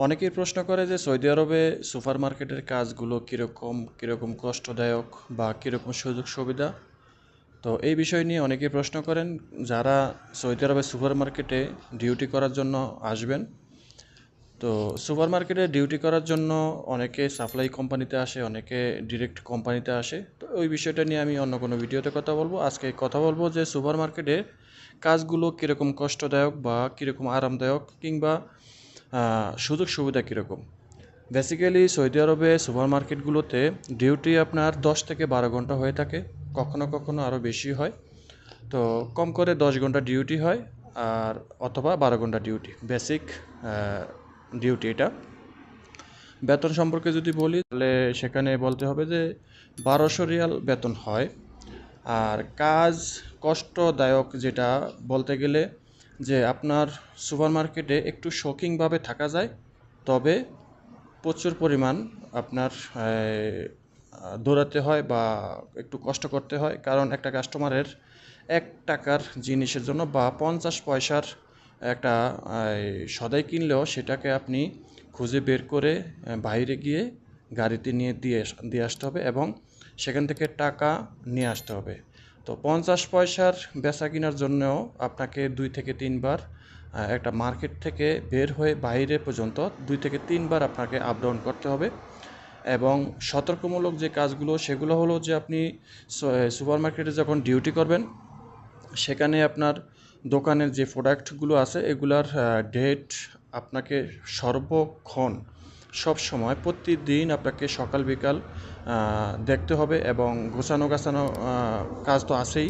অনেকেই প্রশ্ন করে যে সৌদি আরবে সুপার মার্কেটের কাজগুলো কীরকম কীরকম কষ্টদায়ক বা কীরকম সুযোগ সুবিধা? তো এই বিষয় নিয়ে অনেকেই প্রশ্ন করেন, যারা সৌদি আরবে সুপার মার্কেটে ডিউটি করার জন্য আসবেন। তো সুপার মার্কেটে ডিউটি করার জন্য অনেকে সাপ্লাই কোম্পানিতে আসে, অনেকে ডিরেক্ট কোম্পানিতে আসে। তো ওই বিষয়টা নিয়ে আমি অন্য কোনো ভিডিওতে কথা বলব। আজকে কথা বলব যে সুপার মার্কেটে কাজগুলো কীরকম কষ্টদায়ক বা কীরকম আরামদায়ক কিংবা সুযোগ সুবিধা কীরকম? বেসিক্যালি সৌদি আরবে সুপার মার্কেটগুলোতে ডিউটি আপনার দশ থেকে বারো ঘণ্টা হয়ে থাকে, কখনো কখনো আরও বেশি হয়। তো কম করে দশ ঘণ্টা ডিউটি হয় আর অথবা বারো ঘণ্টা ডিউটি বেসিক ডিউটি এটা। বেতন সম্পর্কে যদি বলি, তাহলে সেখানে বলতে হবে যে বারোশো রিয়াল বেতন হয়। আর কাজ কষ্টদায়ক যেটা বলতে গেলে যে আপনার সুপার মার্কেটে একটু শৌখিনভাবে থাকা যায়, তবে প্রচুর পরিমাণ আপনার দৌড়াতে হয় বা একটু কষ্ট করতে হয়। কারণ একটা কাস্টমারের এক টাকার জিনিসের জন্য বা পঞ্চাশ পয়সার একটা সদাই কিনলেও সেটাকে আপনি খুঁজে বের করে বাইরে গিয়ে গাড়িতে নিয়ে দিয়ে দিয়ে আসতে হবে এবং সেখান থেকে টাকা নিয়ে আসতে হবে। তো পঞ্চাশ পয়সার বেচা কেনার জন্যও আপনাকে দুই থেকে তিনবার একটা মার্কেট থেকে বের হয়ে বাইরে পর্যন্ত দুই থেকে তিনবার আপনাকে আপ ডাউন করতে হবে। এবং সতর্কমূলক যে কাজগুলো, সেগুলো হলো যে আপনি সুপার মার্কেটে যখন ডিউটি করবেন, সেখানে আপনার দোকানের যে প্রোডাক্টগুলো আছে, এগুলার ডেট আপনাকে সর্বক্ষণ সব সময় প্রতিদিন আপনাকে সকাল বিকাল দেখতে হবে এবং গোছানো গাছানো কাজ তো আছেই।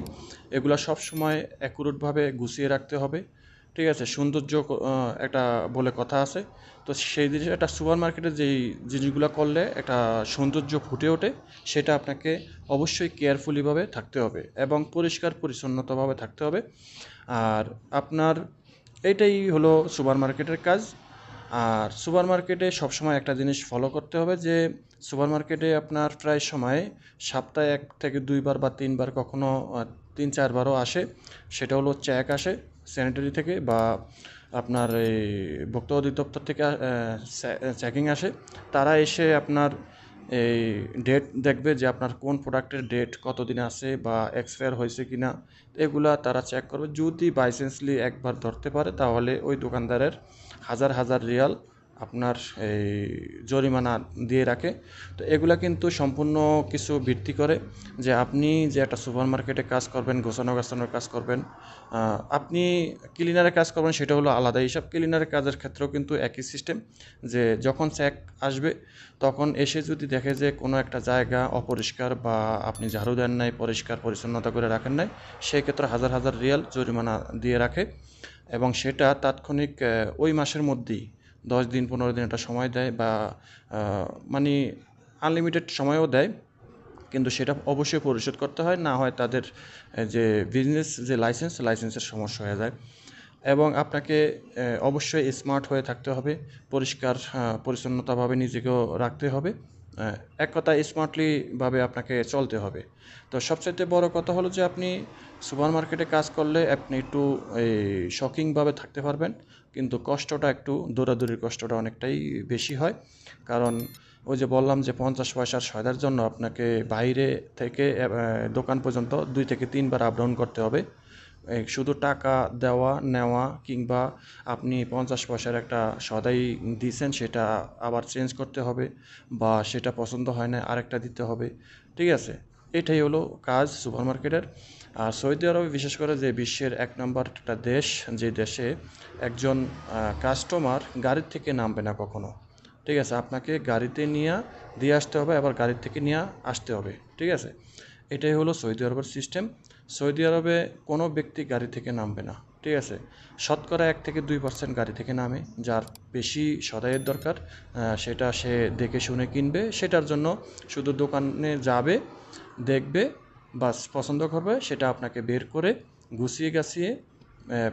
এগুলো সব সময় অ্যাকুরেটভাবে গুছিয়ে রাখতে হবে। ঠিক আছে? সৌন্দর্য একটা বলে কথা আছে। তো সেই জিনিস, একটা সুপার মার্কেটে যেই জিনিসগুলো করলে একটা সৌন্দর্য ফুটে ওঠে, সেটা আপনাকে অবশ্যই কেয়ারফুলিভাবে থাকতে হবে এবং পরিষ্কার পরিচ্ছন্নতাভাবে থাকতে হবে। আর আপনার এইটাই হলো সুপার মার্কেটের কাজ। আর সুপার মার্কেটে সবসময় একটা জিনিস ফলো করতে হবে যে সুপার মার্কেটে আপনার প্রায় সময় সপ্তাহে এক থেকে দুইবার বা তিনবার কখনো তিন চারবারও আসে। সেটা হলো চেক আসে স্যানিটারি থেকে বা আপনার এই ভোক্তা অধিদপ্তর থেকে চেকিং আসে। তারা এসে আপনার এই ডেট দেখবে যে আপনার কোন প্রোডাক্টের ডেট কতদিন আছে বা এক্সপায়ার হয়েছে কি না এগুলা তারা চেক করবে। যদি বাইসেন্সলি একবার ধরতে পারে তাহলে ওই দোকানদারের হাজার হাজার রিয়াল আপনার এই জরিমানা দিয়ে রাখে। তো এগুলা কিন্তু সম্পূর্ণ কিছু ভিত্তি করে যে আপনি যে একটা সুপার মার্কেটে কাজ করবেন, গোছানো গাছানোর কাজ করবেন আপনি ক্লিনারের কাজ করবেন সেটা হলো আলাদা। হিসাব ক্লিনারের কাজের ক্ষেত্রেও কিন্তু একই সিস্টেম যে যখন চেক আসবে তখন এসে যদি দেখে যে কোনো একটা জায়গা অপরিষ্কার বা আপনি ঝাড়ু দেন নাই, পরিষ্কার, পরিচ্ছন্নতা করে রাখেন নাই, সেই ক্ষেত্রে হাজার হাজার রিয়াল জরিমানা দিয়ে রাখে। এবং সেটা তাৎক্ষণিক ওই মাসের মধ্যেই, দশ দিন, পনেরো দিন একটা সময় দেয় বা মানে আনলিমিটেড সময়ও দেয়। কিন্তু সেটা অবশ্যই পরিশোধ করতে হয়, না হয় তাদের যে বিজনেস যে লাইসেন্স লাইসেন্সের সমস্যা হয়ে যায়। এবং আপনাকে অবশ্যই স্মার্ট হয়ে থাকতে হবে, পরিষ্কার পরিচ্ছন্নতাভাবে নিজেকেও রাখতে হবে। এক কথা স্মার্টলিভাবে আপনাকে চলতে হবে। তো সবচাইতে বড় কথা হলো যে আপনি সুপার মার্কেটে কাজ করলে আপনি একটু এই শকিংভাবে থাকতে পারবেন, কিন্তু কষ্টটা একটু, দৌড়াদৌড়ির কষ্টটা অনেকটাই বেশি হয়। কারণ ওই যে বললাম যে পঞ্চাশ পয়সার সয়দার জন্য আপনাকে বাইরে থেকে দোকান পর্যন্ত দুই থেকে তিনবার আপ ডাউন করতে হবে। শুধু টাকা দেওয়া, নেওয়া কিংবা আপনি পঞ্চাশ পয়সার একটা সদাই দিয়েছেন সেটা আবার চেঞ্জ করতে হবে বা সেটা পছন্দ হয় না, আরেকটা দিতে হবে। ঠিক আছে? এটাই হলো কাজ সুপার মার্কেটের আর সৌদি আরবে বিশেষ করে যে বিশ্বের এক নম্বর একটা দেশ, যে দেশে একজন কাস্টমার গাড়ির থেকে নামবে না কখনো। ঠিক আছে? আপনাকে গাড়িতে নিয়ে দিয়ে আসতে হবে, আবার গাড়ির থেকে নিয়ে আসতে হবে। ঠিক আছে? এটাই হলো সৌদি আরবের সিস্টেম সৌদি আরবে কোনো ব্যক্তি গাড়ি থেকে নামবে না, ঠিক আছে? শতকরা এক থেকে দুই পার্সেন্ট গাড়ি থেকে নামে, যার বেশি সদাইয়ের দরকার সেটা সে দেখে শুনে কিনবে, সেটার জন্য শুধু দোকানে যাবে, দেখবে, বাস পছন্দ করবে, সেটা আপনাকে বের করে গুছিয়ে গাছিয়ে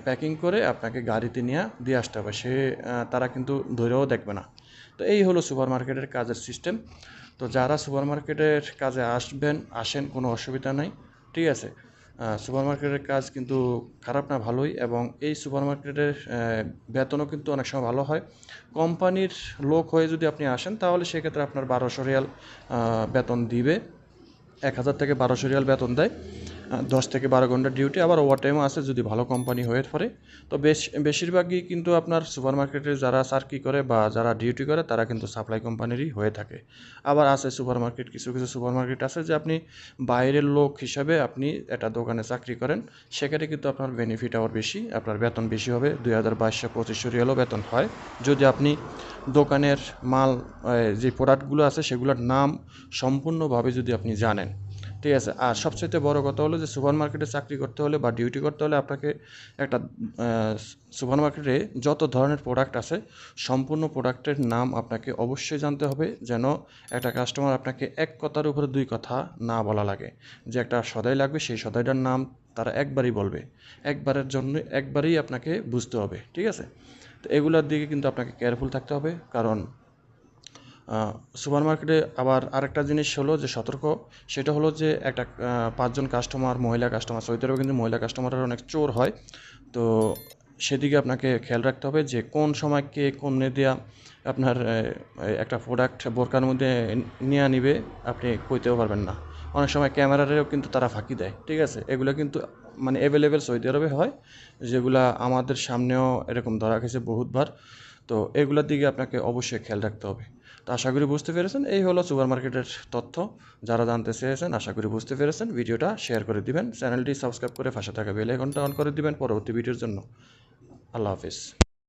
প্যাকিং করে আপনাকে গাড়িতে নিয়ে দিয়ে আসতে হবে। সে তারা কিন্তু ধরেও দেখবে না। তো এই হলো সুপার মার্কেটের কাজের সিস্টেম তো যারা সুপার মার্কেটের কাজে আসবেন, আসেন, কোনো অসুবিধা নাই, ঠিক আছে? সুপার মার্কেটের কাজ কিন্তু খারাপ না, ভালোই এবং এই সুপার মার্কেটের বেতনও কিন্তু অনেক সময় ভালো হয়। কোম্পানির লোক হয়ে যদি আপনি আসেন, তাহলে সেক্ষেত্রে আপনার বারোশো রিয়াল বেতন দিবে। এক হাজার থেকে বারোশো রিয়াল বেতন দেয়। দশ থেকে বারো ঘণ্টা ডিউটি আবার ওভার টাইমও আছে যদি ভালো কোম্পানি হয়ে পড়ে। তো বেশ, বেশিরভাগই কিন্তু আপনার সুপার মার্কেটে যারা সার্কি করে বা যারা ডিউটি করে, তারা কিন্তু সাপ্লাই কোম্পানিরই হয়ে থাকে। আবার আছে সুপার মার্কেট কিছু কিছু সুপার মার্কেট আছে যে আপনি বাইরের লোক হিসাবে আপনি একটা দোকানে চাকরি করেন সেক্ষেত্রে কিন্তু আপনার বেনিফিট আবার বেশি, আপনার বেতন বেশি হবে, দুই হাজার বাইশশো পঁচিশশো রিয়ালও বেতন হয়। যদি আপনি দোকানের মাল যে প্রোডাক্টগুলো আছে, সেগুলোর নাম সম্পূর্ণভাবে যদি আপনি জানেন ঠিক আছে। আর সবচেয়ে বড় কথা হলো যে, সুপার মার্কেটে চাকরি করতে হলে বা ডিউটি করতে হলে আপনাকে একটা সুপার মার্কেটে যত ধরনের প্রোডাক্ট আছে, সম্পূর্ণ প্রোডাক্টের নাম আপনাকে অবশ্যই জানতে হবে যেন একটা কাস্টমার আপনাকে এক কথার উপরে দুই কথা না বলা লাগে। যে একটা সদাই লাগবে, সেই সদাইটার নাম তারা একবারই বলবে। একবারের জন্য একবারই আপনাকে বুঝতে হবে, ঠিক আছে? তো এগুলোর দিকে কিন্তু আপনাকে কেয়ারফুল থাকতে হবে। কারণ সুপার মার্কেটে আবার আরেকটা জিনিস হলো যে সতর্ক, সেটা হলো যে একটা পাঁচজন কাস্টমার মহিলা কাস্টমার সৌদি আরবে কিন্তু মহিলা কাস্টমারের অনেক চোর হয়। তো সেদিকে আপনাকে খেয়াল রাখতে হবে যে কোন সময় কে কোন দিয়া আপনার একটা প্রোডাক্ট বোরকার মধ্যে নিয়ে নিবে, আপনি কইতেও পারবেন না। অনেক সময় ক্যামেরারেও কিন্তু তারা ফাঁকি দেয়, ঠিক আছে? এগুলো কিন্তু মানে অ্যাভেলেবেল সৌদি আরবে হয়, যেগুলা আমাদের সামনেও এরকম ধরা গেছে বহুতবার। তো এগুলোর দিকে আপনাকে অবশ্যই খেয়াল রাখতে হবে। তো আশা করি বুঝতে পেরেছেন, এই হলো সুপার মার্কেটের তথ্য। যারা জানতে চেয়েছেন, আশা করি বুঝতে পেরেছেন। ভিডিওটা শেয়ার করে দিবেন, চ্যানেলটি সাবস্ক্রাইব করে ফাঁসে থাকা বেল আইকনটা অন করে দিবেন পরবর্তী ভিডিওর জন্য। আল্লাহ হাফিজ।